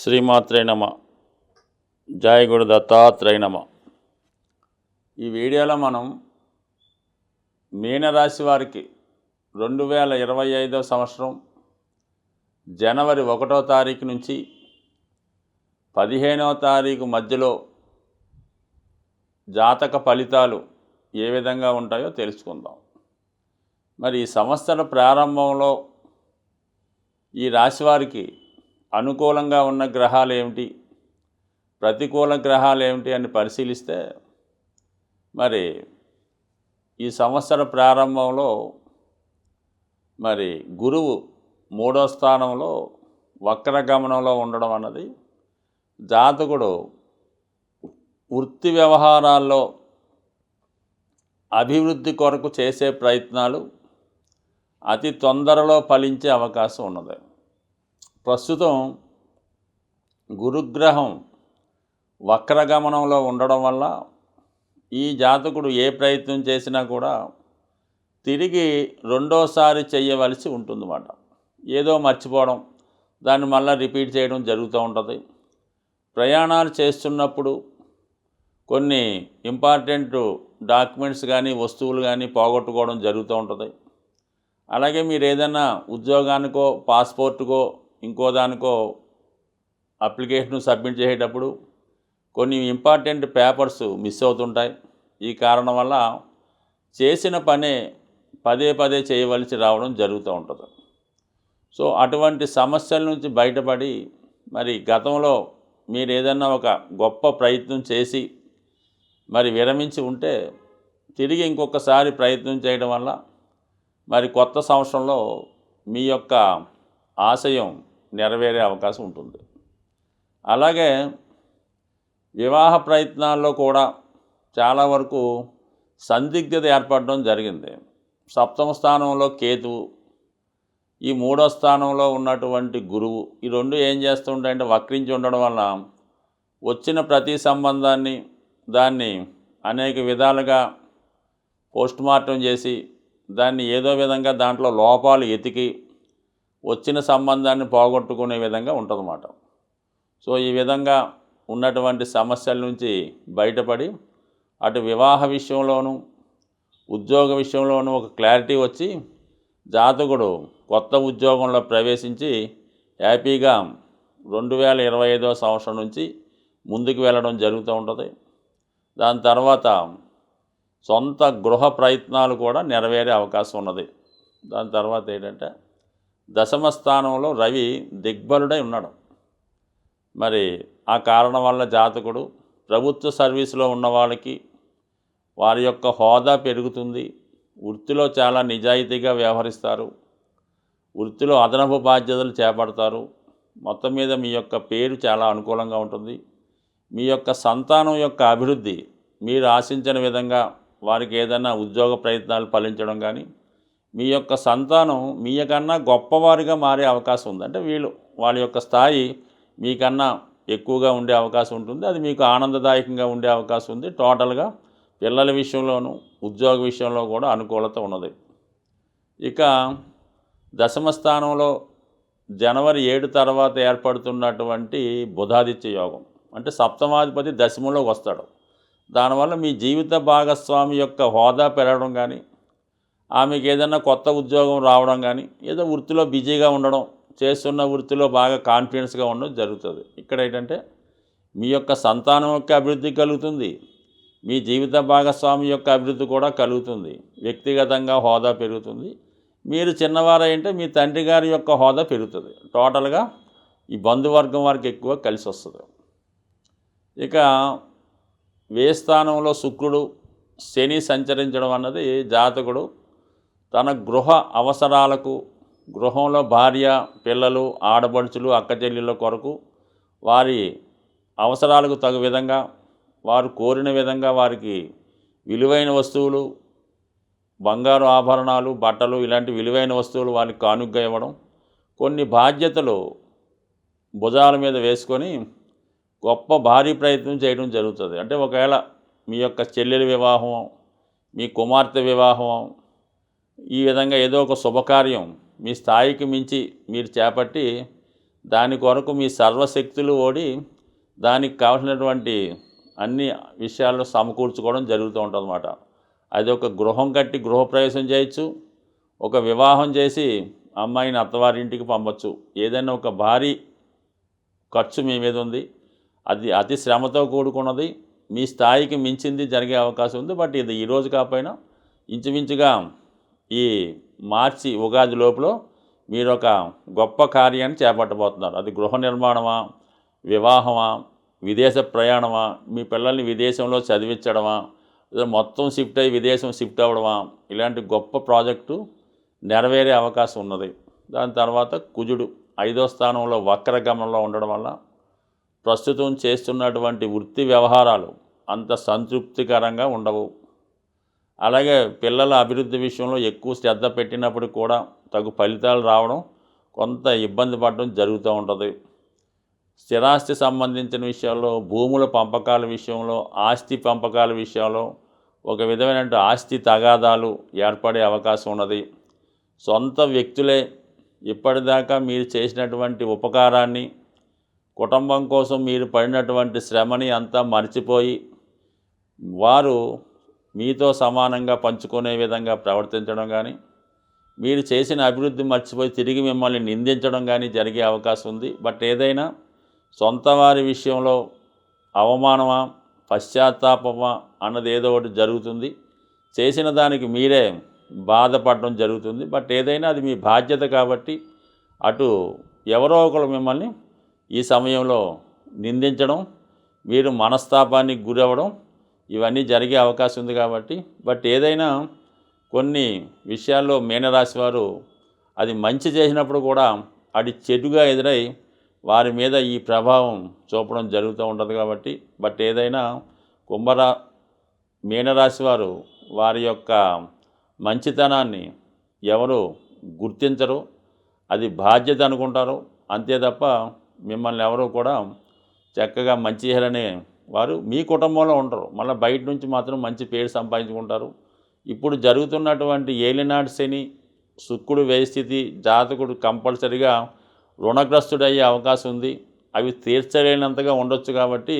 శ్రీమాత్రే నమ. జాయగుడు దత్తాత్రేయ నమ. ఈ వీడియోలో మనం మీనరాశి వారికి రెండు వేల ఇరవై ఐదో సంవత్సరం జనవరి ఒకటో తారీఖు నుంచి పదిహేనవ తారీఖు మధ్యలో జాతక ఫలితాలు ఏ విధంగా ఉంటాయో తెలుసుకుందాం. మరి ఈ సంవత్సర ప్రారంభంలో ఈ రాశి వారికి అనుకూలంగా ఉన్న గ్రహాలు ఏమిటి ప్రతికూల గ్రహాలు ఏమిటి అని పరిశీలిస్తే మరి ఈ సంవత్సర ప్రారంభంలో మరి గురువు మూడో స్థానంలో వక్రగమనంలో ఉండడం అన్నది జాతకుడు వృత్తి వ్యవహారాల్లో అభివృద్ధి కొరకు చేసే ప్రయత్నాలు అతి తొందరలో ఫలించే అవకాశం ఉన్నది. ప్రస్తుతం గురుగ్రహం వక్రగమనంలో ఉండడం వల్ల ఈ జాతకుడు ఏ ప్రయత్నం చేసినా కూడా తిరిగి రెండోసారి చేయవలసి ఉంటుందన్నమాట. ఏదో మర్చిపోవడం దాన్ని మళ్ళీ రిపీట్ చేయడం జరుగుతూ ఉంటుంది. ప్రయాణాలు చేస్తున్నప్పుడు కొన్ని ఇంపార్టెంట్ డాక్యుమెంట్స్ కానీ వస్తువులు కానీ పోగొట్టుకోవడం జరుగుతూ ఉంటుంది. అలాగే మీరు ఏదైనా ఉద్యోగానికో పాస్పోర్ట్కో ఇంకో దానికో అప్లికేషన్ సబ్మిట్ చేసేటప్పుడు కొన్ని ఇంపార్టెంట్ పేపర్స్ మిస్ అవుతుంటాయి. ఈ కారణం వల్ల చేసిన పనే పదే పదే చేయవలసి రావడం జరుగుతూ ఉంటుంది. సో అటువంటి సమస్యల నుంచి బయటపడి మరి గతంలో మీరు ఏదన్నా ఒక గొప్ప ప్రయత్నం చేసి మరి విరమించి ఉంటే తిరిగి ఇంకొకసారి ప్రయత్నం చేయడం వల్ల మరి కొత్త సంవత్సరంలో మీ యొక్క ఆశయం నెరవేరే అవకాశం ఉంటుంది. అలాగే వివాహ ప్రయత్నాల్లో కూడా చాలా వరకు సందిగ్ధత ఏర్పడడం జరిగింది. సప్తమ స్థానంలో కేతువు ఈ మూడో స్థానంలో ఉన్నటువంటి గురువు ఈ రెండు ఏం చేస్తుంటాయంటే వక్రించి ఉండడం వల్ల వచ్చిన ప్రతి సంబంధాన్ని దాన్ని అనేక విధాలుగా పోస్ట్ మార్టం చేసి దాన్ని ఏదో విధంగా దాంట్లో లోపాలు ఎతికి వచ్చిన సంబంధాన్ని పోగొట్టుకునే విధంగా ఉంటుందన్నమాట. సో ఈ విధంగా ఉన్నటువంటి సమస్యల నుంచి బయటపడి అటు వివాహ విషయంలోనూ ఉద్యోగ విషయంలోనూ ఒక క్లారిటీ వచ్చి జాతకుడు కొత్త ఉద్యోగంలో ప్రవేశించి హ్యాపీగా రెండు వేల ఇరవై ఐదవ సంవత్సరం నుంచి ముందుకు వెళ్ళడం జరుగుతూ ఉంటుంది. దాని తర్వాత సొంత గృహ ప్రయత్నాలు కూడా నెరవేరే అవకాశం ఉన్నది. దాని తర్వాత ఏంటంటే దశమ స్థానంలో రవి దిగ్బలుడై ఉన్నాడు. మరి ఆ కారణం వల్ల జాతకుడు ప్రభుత్వ సర్వీసులో ఉన్న వాళ్ళకి వారి యొక్క హోదా పెరుగుతుంది. వృత్తిలో చాలా నిజాయితీగా వ్యవహరిస్తారు. వృత్తిలో అదనపు బాధ్యతలు చేపడతారు. మొత్తం మీద మీ యొక్క పేరు చాలా అనుకూలంగా ఉంటుంది. మీ యొక్క సంతానం యొక్క అభివృద్ధి మీరు ఆశించిన విధంగా వారికి ఏదైనా ఉద్యోగ ప్రయత్నాలు ఫలించడం కానీ మీ యొక్క సంతానం మీకన్నా గొప్పవారిగా మారే అవకాశం ఉంది. అంటే వీళ్ళు వాళ్ళ యొక్క స్థాయి మీకన్నా ఎక్కువగా ఉండే అవకాశం ఉంటుంది. అది మీకు ఆనందదాయకంగా ఉండే అవకాశం ఉంది. టోటల్గా పిల్లల విషయంలోనూ ఉద్యోగ విషయంలో కూడా అనుకూలత ఉన్నది. ఇక దశమ స్థానంలో జనవరి ఏడు తర్వాత ఏర్పడుతున్నటువంటి బుధాదిత్య యోగం. అంటే సప్తమాధిపతి దశమంలోకి వస్తాడు. దానివల్ల మీ జీవిత భాగస్వామి యొక్క హోదా పెరగడం కానీ ఆమెకి ఏదైనా కొత్త ఉద్యోగం రావడం కానీ ఏదో వృత్తిలో బిజీగా ఉండడం చేస్తున్న వృత్తిలో బాగా కాన్ఫిడెన్స్గా ఉండడం జరుగుతుంది. ఇక్కడ ఏంటంటే మీ యొక్క సంతానం యొక్క అభివృద్ధి కలుగుతుంది. మీ జీవిత భాగస్వామి యొక్క అభివృద్ధి కూడా కలుగుతుంది. వ్యక్తిగతంగా హోదా పెరుగుతుంది. మీరు చిన్నవారంటే మీ తండ్రి గారి యొక్క హోదా పెరుగుతుంది. టోటల్గా ఈ బంధువర్గం వారికి ఎక్కువ కలిసి వస్తుంది ఇక వేస్థానంలో శుక్రుడు శని సంచరించడం అన్నది జాతకుడు తన గృహ అవసరాలకు గృహంలో భార్య పిల్లలు ఆడబడుచులు అక్కచెల్లెళ్ళ కొరకు వారి అవసరాలకు తగు విధంగా వారు కోరిన విధంగా వారికి విలువైన వస్తువులు బంగారు ఆభరణాలు బట్టలు ఇలాంటి విలువైన వస్తువులు వారికి కానుగ్గా ఇవ్వడం కొన్ని బాధ్యతలు భుజాల మీద వేసుకొని గొప్ప భారీ ప్రయత్నం చేయడం జరుగుతుంది. అంటే ఒకవేళ మీ యొక్క చెల్లెల వివాహం మీ కుమార్తె వివాహం ఈ విధంగా ఏదో ఒక శుభకార్యం మీ స్థాయికి మించి మీరు చేపట్టి దాని కొరకు మీ సర్వశక్తులు ఓడి దానికి కావలసినటువంటి అన్ని విషయాల్లో సమకూర్చుకోవడం జరుగుతూ ఉంటుందన్నమాట. అది ఒక గృహం కట్టి గృహప్రవేశం చేయొచ్చు ఒక వివాహం చేసి అమ్మాయిని అత్తవారింటికి పంపచ్చు. ఏదైనా ఒక భారీ ఖర్చు మీ మీద ఉంది అది అతి శ్రమతో కూడుకున్నది మీ స్థాయికి మించింది జరిగే అవకాశం ఉంది. బట్ ఇది ఈరోజు కాకపోయినా ఇంచుమించుగా ఈ మార్చి ఉగాది లోపల మీరు ఒక గొప్ప కార్యాన్ని చేపట్టబోతున్నారు. అది గృహ నిర్మాణమా వివాహమా విదేశ ప్రయాణమా మీ పిల్లల్ని విదేశంలో చదివించడమా మొత్తం షిఫ్ట్ అయ్యి విదేశం షిఫ్ట్ అవ్వడమా ఇలాంటి గొప్ప ప్రాజెక్టు నెరవేరే అవకాశం ఉన్నది. దాని తర్వాత కుజుడు ఐదో స్థానంలో వక్రగమనంలో ఉండడం వల్ల ప్రస్తుతం చేస్తున్నటువంటి వృత్తి వ్యవహారాలు అంత సంతృప్తికరంగా ఉండవు. అలాగే పిల్లల అభివృద్ధి విషయంలో ఎక్కువ శ్రద్ధ పెట్టినప్పుడు కూడా తగు ఫలితాలు రావడం కొంత ఇబ్బంది పడడం జరుగుతూ ఉంటుంది. స్థిరాస్తి సంబంధించిన విషయాల్లో భూముల పంపకాల విషయంలో ఆస్తి పంపకాల విషయంలో ఒక విధమైన ఆస్తి తగాదాలు ఏర్పడే అవకాశం ఉన్నది. సొంత వ్యక్తులే ఇప్పటిదాకా మీరు చేసినటువంటి ఉపకారాన్ని కుటుంబం కోసం మీరు పడినటువంటి శ్రమని అంతా మర్చిపోయి వారు మీతో సమానంగా పంచుకునే విధంగా ప్రవర్తించడం కానీ మీరు చేసిన అభివృద్ధి మర్చిపోయి తిరిగి మిమ్మల్ని నిందించడం కానీ జరిగే అవకాశం ఉంది. బట్ ఏదైనా సొంత వారి విషయంలో అవమానమా పశ్చాత్తాపమా అన్నది ఏదో ఒకటి జరుగుతుంది. చేసిన దానికి మీరే బాధపడడం జరుగుతుంది. బట్ ఏదైనా అది మీ బాధ్యత కాబట్టి అటు ఎవరో ఒకరు మిమ్మల్ని ఈ సమయంలో నిందించడం మీరు మనస్తాపానికి గురవ్వడం ఇవన్నీ జరిగే అవకాశం ఉంది కాబట్టి. బట్ ఏదైనా కొన్ని విషయాల్లో మీనరాశి వారు అది మంచి చేసినప్పుడు కూడా అది చెడుగా ఎదురై వారి మీద ఈ ప్రభావం చూపడం జరుగుతూ ఉంటుంది కాబట్టి. బట్ ఏదైనా కుంభరా మీనరాశి వారు వారి యొక్క మంచితనాన్ని ఎవరు గుర్తించరు అది బాధ్యత అనుకుంటారు. అంతే తప్ప మిమ్మల్ని ఎవరు కూడా చక్కగా మంచి చేయాలనే వారు మీ కుటుంబంలో ఉండరు మళ్ళీ బయట నుంచి మాత్రం మంచి పేరు సంపాదించుకుంటారు. ఇప్పుడు జరుగుతున్నటువంటి ఏలినాటి శని శుక్రుడు వ్యయస్థితి జాతకుడు కంపల్సరిగా రుణగ్రస్తుడయ్యే అవకాశం ఉంది. అవి తీర్చలేనంతగా ఉండొచ్చు కాబట్టి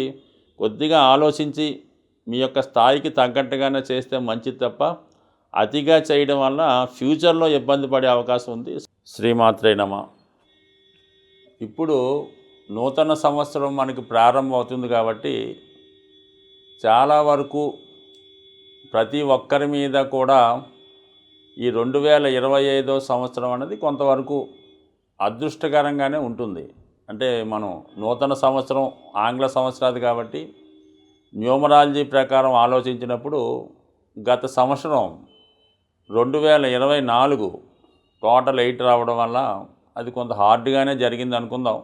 కొద్దిగా ఆలోచించి మీ యొక్క స్థాయికి తగ్గట్టుగానే చేస్తే మంచిది తప్ప అతిగా చేయడం వల్ల ఫ్యూచర్లో ఇబ్బంది పడే అవకాశం ఉంది. శ్రీమాత్రే నమ. ఇప్పుడు నూతన సంవత్సరం మనకి ప్రారంభం అవుతుంది కాబట్టి చాలా వరకు ప్రతి ఒక్కరి మీద కూడా ఈ రెండు వేల ఇరవై ఐదో సంవత్సరం అనేది కొంతవరకు అదృష్టకరంగానే ఉంటుంది. అంటే మనం నూతన సంవత్సరం ఆంగ్ల సంవత్సరాది కాబట్టి న్యూమరాలజీ ప్రకారం ఆలోచించినప్పుడు గత సంవత్సరం రెండు వేల ఇరవై నాలుగు టోటల్ ఎయిట్ రావడం వల్ల అది కొంత హార్డ్గానే జరిగింది అనుకుందాం.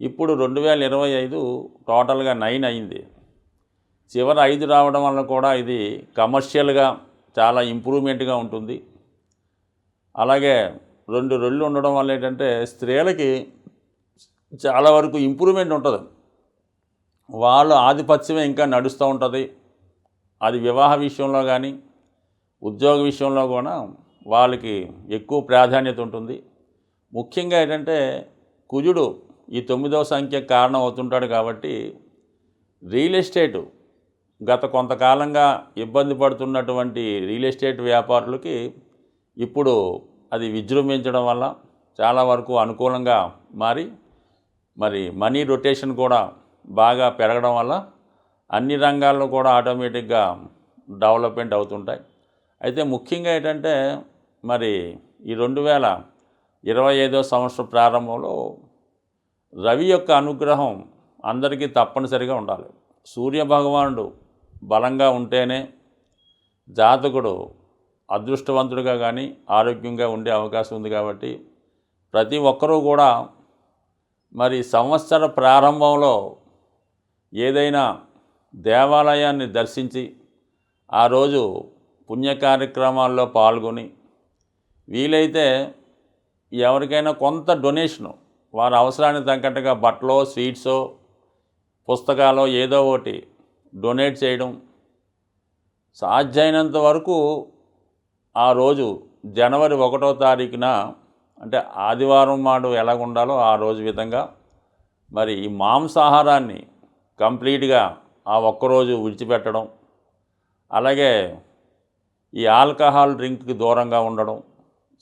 ఇప్పుడు రెండు వేల ఇరవై ఐదు టోటల్గా నైన్ అయింది. చివరి ఐదు రావడం వల్ల కూడా ఇది కమర్షియల్గా చాలా ఇంప్రూవ్మెంట్గా ఉంటుంది. అలాగే రెండు రెళ్ళు ఉండడం వల్ల ఏంటంటే స్త్రీలకి చాలా వరకు ఇంప్రూవ్మెంట్ ఉంటుంది. వాళ్ళ ఆధిపత్యమే ఇంకా నడుస్తూ ఉంటుంది. అది వివాహ విషయంలో కానీ ఉద్యోగ విషయంలో కూడా వాళ్ళకి ఎక్కువ ప్రాధాన్యత ఉంటుంది. ముఖ్యంగా ఏంటంటే కుజుడు ఈ తొమ్మిదవ సంఖ్య కారణం అవుతుంటాడు కాబట్టి రియల్ ఎస్టేటు గత కొంతకాలంగా ఇబ్బంది పడుతున్నటువంటి రియల్ ఎస్టేట్ వ్యాపారులకి ఇప్పుడు అది విజృంభించడం వల్ల చాలా వరకు అనుకూలంగా మారి మరి మనీ రొటేషన్ కూడా బాగా పెరగడం వల్ల అన్ని రంగాల్లో కూడా ఆటోమేటిక్గా డెవలప్మెంట్ అవుతుంటాయి. అయితే ముఖ్యంగా ఏంటంటే మరి ఈ రెండు వేల ఇరవై ఐదో సంవత్సరం ప్రారంభంలో రవి యొక్క అనుగ్రహం అందరికీ తప్పనిసరిగా ఉండాలి. సూర్య భగవానుడు బలంగా ఉంటేనే జాతకుడు అదృష్టవంతుడిగా కానీ ఆరోగ్యంగా ఉండే అవకాశం ఉంది కాబట్టి ప్రతి ఒక్కరూ కూడా మరి సంవత్సర ప్రారంభంలో ఏదైనా దేవాలయాన్ని దర్శించి ఆ రోజు పుణ్య కార్యక్రమాల్లో పాల్గొని వీలైతే ఎవరికైనా కొంత డొనేషను వారి అవసరానికి తగ్గట్టుగా బట్టలో స్వీట్సో పుస్తకాలో ఏదో ఒకటి డొనేట్ చేయడం సాధ్యమైనంత వరకు ఆ రోజు జనవరి ఒకటో తారీఖున అంటే ఆదివారం నాడు ఎలాగ ఉండాలో ఆ రోజు విధంగా మరి ఈ మాంసాహారాన్ని కంప్లీట్గా ఆ ఒక్కరోజు విడిచిపెట్టడం అలాగే ఈ ఆల్కహాల్ డ్రింక్కి దూరంగా ఉండడం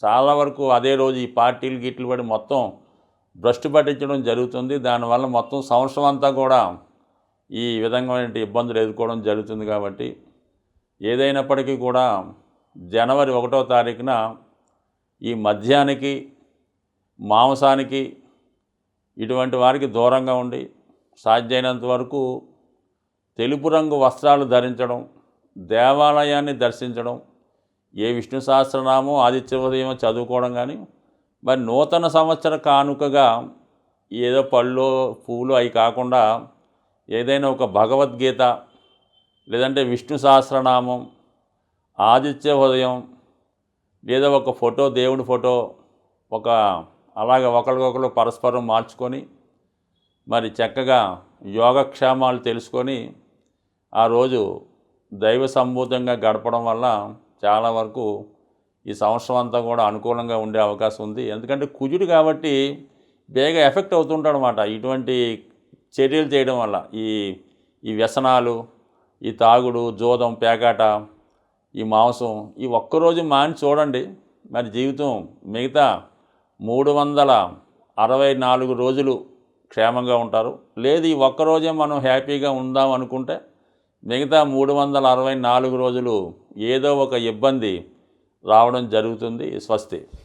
చాలా వరకు అదే రోజు ఈ పార్టీలు గిట్లు పడి మొత్తం భ్రష్టు పట్టించడం జరుగుతుంది. దానివల్ల మొత్తం సంవత్సరం అంతా కూడా ఈ విధంగా ఇబ్బందులు ఎదుర్కోవడం జరుగుతుంది కాబట్టి ఏదైనప్పటికీ కూడా జనవరి ఒకటో తారీఖున ఈ మద్యానికి మాంసానికి ఇటువంటి వారికి దూరంగా ఉండి సాధ్యమైనంత వరకు తెలుపు రంగు వస్త్రాలు ధరించడం దేవాలయాన్ని దర్శించడం ఏ విష్ణు సహస్రనామం ఆదిత్య ఉదయం చదువుకోవడం కానీ మరి నూతన సంవత్సర కానుకగా ఏదో పళ్ళు పూలు అవి కాకుండా ఏదైనా ఒక భగవద్గీత లేదంటే విష్ణు సహస్రనామం ఆదిత్య ఉదయం లేదా ఒక ఫోటో దేవుడి ఫోటో ఒక అలాగ ఒకరికొకరు పరస్పరం మార్చుకొని మరి చక్కగా యోగక్షేమాలు తెలుసుకొని ఆ రోజు దైవ సంభూతంగా గడపడం వల్ల చాలా వరకు ఈ సంవత్సరం అంతా కూడా అనుకూలంగా ఉండే అవకాశం ఉంది. ఎందుకంటే కుజుడు కాబట్టి బేగ ఎఫెక్ట్ అవుతుంటాడు అనమాట ఇటువంటి చర్యలు చేయడం వల్ల ఈ ఈ వ్యసనాలు ఈ తాగుడు జోదం పేకాట ఈ మాంసం ఈ ఒక్కరోజు మాని చూడండి. మరి జీవితం మిగతా మూడు వందల అరవై నాలుగు రోజులు క్షేమంగా ఉంటారు. లేదు ఈ ఒక్కరోజే మనం హ్యాపీగా ఉందాం అనుకుంటే మిగతా మూడు వందల అరవై నాలుగు రోజులు ఏదో ఒక ఇబ్బంది రావడం జరుగుతుంది స్వస్తి.